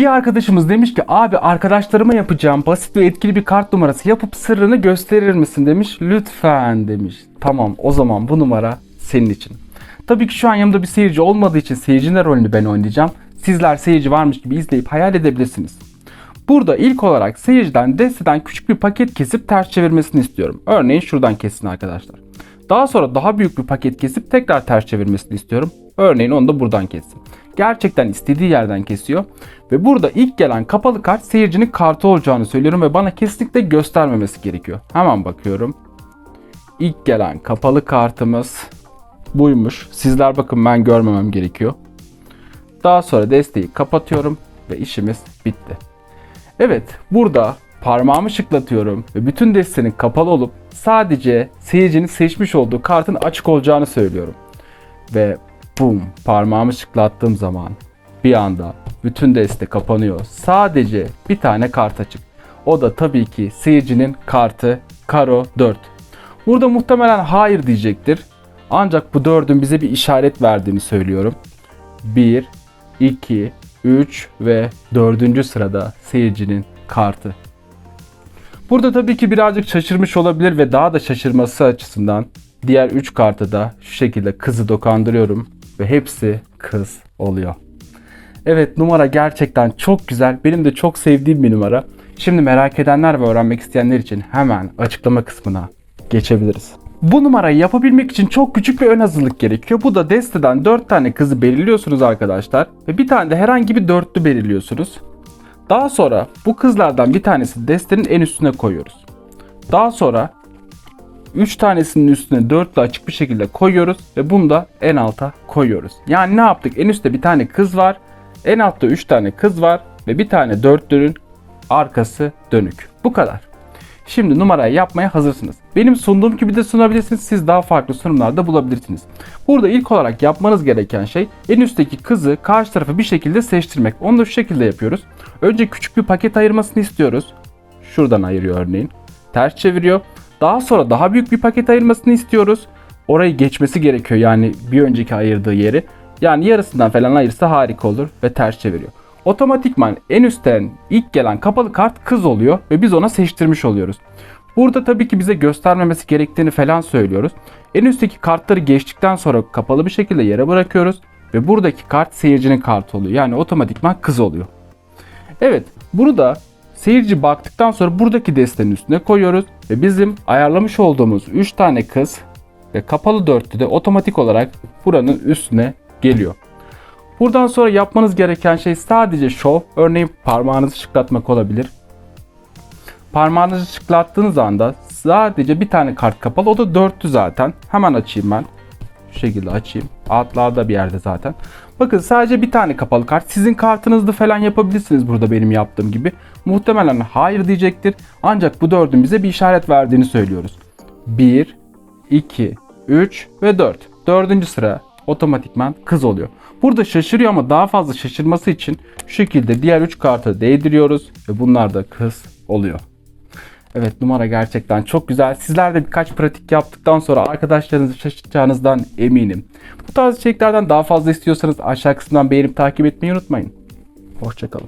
Bir arkadaşımız demiş ki abi arkadaşlarıma yapacağım basit ve etkili bir kart numarası yapıp sırrını gösterir misin demiş. Lütfen demiş. Tamam o zaman bu numara senin için. Tabii ki şu an yanımda bir seyirci olmadığı için seyircinin rolünü ben oynayacağım. Sizler seyirci varmış gibi izleyip hayal edebilirsiniz. Burada ilk olarak seyirciden desteden küçük bir paket kesip ters çevirmesini istiyorum. Örneğin şuradan kessin arkadaşlar. Daha sonra daha büyük bir paket kesip tekrar ters çevirmesini istiyorum. Örneğin onu da buradan kessin. Gerçekten istediği yerden kesiyor. Ve burada ilk gelen kapalı kart seyircinin kartı olacağını söylüyorum ve bana kesinlikle göstermemesi gerekiyor. Hemen bakıyorum. İlk gelen kapalı kartımız buymuş. Sizler bakın ben görmemem gerekiyor. Daha sonra desteği kapatıyorum ve işimiz bitti. Evet, burada parmağımı şıklatıyorum ve bütün destenin kapalı olup sadece seyircinin seçmiş olduğu kartın açık olacağını söylüyorum. Ve bum parmağımı şıklattığım zaman bir anda bütün deste kapanıyor. Sadece bir tane kart açık. O da tabii ki seyircinin kartı Karo 4. Burada muhtemelen hayır diyecektir. Ancak bu dördün bize bir işaret verdiğini söylüyorum. 1, 2, 3 ve 4. sırada seyircinin kartı. Burada tabii ki birazcık şaşırmış olabilir ve daha da şaşırması açısından diğer 3 kartı da şu şekilde kızı dokandırıyorum ve hepsi kız oluyor. Evet numara gerçekten çok güzel. Benim de çok sevdiğim bir numara. Şimdi merak edenler ve öğrenmek isteyenler için hemen açıklama kısmına geçebiliriz. Bu numarayı yapabilmek için çok küçük bir ön hazırlık gerekiyor. Bu da desteden 4 tane kızı belirliyorsunuz arkadaşlar. Ve bir tane de herhangi bir dörtlü belirliyorsunuz. Daha sonra bu kızlardan bir tanesi destenin en üstüne koyuyoruz. Daha sonra 3 tanesinin üstüne dörtlü açık bir şekilde koyuyoruz ve bunu da en alta koyuyoruz. Yani ne yaptık? En üstte bir tane kız var. En altta 3 tane kız var ve bir tane dörtlünün arkası dönük. Bu kadar. Şimdi numarayı yapmaya hazırsınız. Benim sunduğum gibi de sunabilirsiniz. Siz daha farklı sunumlarda bulabilirsiniz. Burada ilk olarak yapmanız gereken şey en üstteki kızı karşı tarafı bir şekilde seçtirmek. Onu da şu şekilde yapıyoruz. Önce küçük bir paket ayırmasını istiyoruz. Şuradan ayırıyor örneğin. Ters çeviriyor. Daha sonra daha büyük bir paket ayırmasını istiyoruz. Orayı geçmesi gerekiyor yani bir önceki ayırdığı yeri. Yani yarısından falan ayırsa harika olur ve ters çeviriyor. Otomatikman en üstten ilk gelen kapalı kart kız oluyor ve biz ona seçtirmiş oluyoruz. Burada tabii ki bize göstermemesi gerektiğini falan söylüyoruz. En üstteki kartları geçtikten sonra kapalı bir şekilde yere bırakıyoruz ve buradaki kart seyircinin kartı oluyor. Yani otomatikman kız oluyor. Evet, burada seyirci baktıktan sonra buradaki destenin üstüne koyuyoruz ve bizim ayarlamış olduğumuz 3 tane kız ve kapalı dörtlü de otomatik olarak buranın üstüne geliyor. Buradan sonra yapmanız gereken şey sadece şov. Örneğin parmağınızı şıklatmak olabilir. Parmağınızı şıklattığınız anda sadece bir tane kart kapalı. O da dörtlü zaten. Hemen açayım ben. Şu şekilde açayım. Altlarda bir yerde zaten. Bakın sadece bir tane kapalı kart. Sizin kartınızda falan yapabilirsiniz burada benim yaptığım gibi. Muhtemelen hayır diyecektir. Ancak bu dördün bize bir işaret verdiğini söylüyoruz. 1, 2, 3 ve 4. Dördüncü sıra otomatikman kız oluyor. Burada şaşırıyor ama daha fazla şaşırması için şu şekilde diğer 3 kartı değdiriyoruz ve bunlar da kız oluyor. Evet numara gerçekten çok güzel. Sizler de birkaç pratik yaptıktan sonra arkadaşlarınızı şaşırtacağınızdan eminim. Bu tarz içeriklerden daha fazla istiyorsanız aşağı kısımdan beğenip takip etmeyi unutmayın. Hoşçakalın.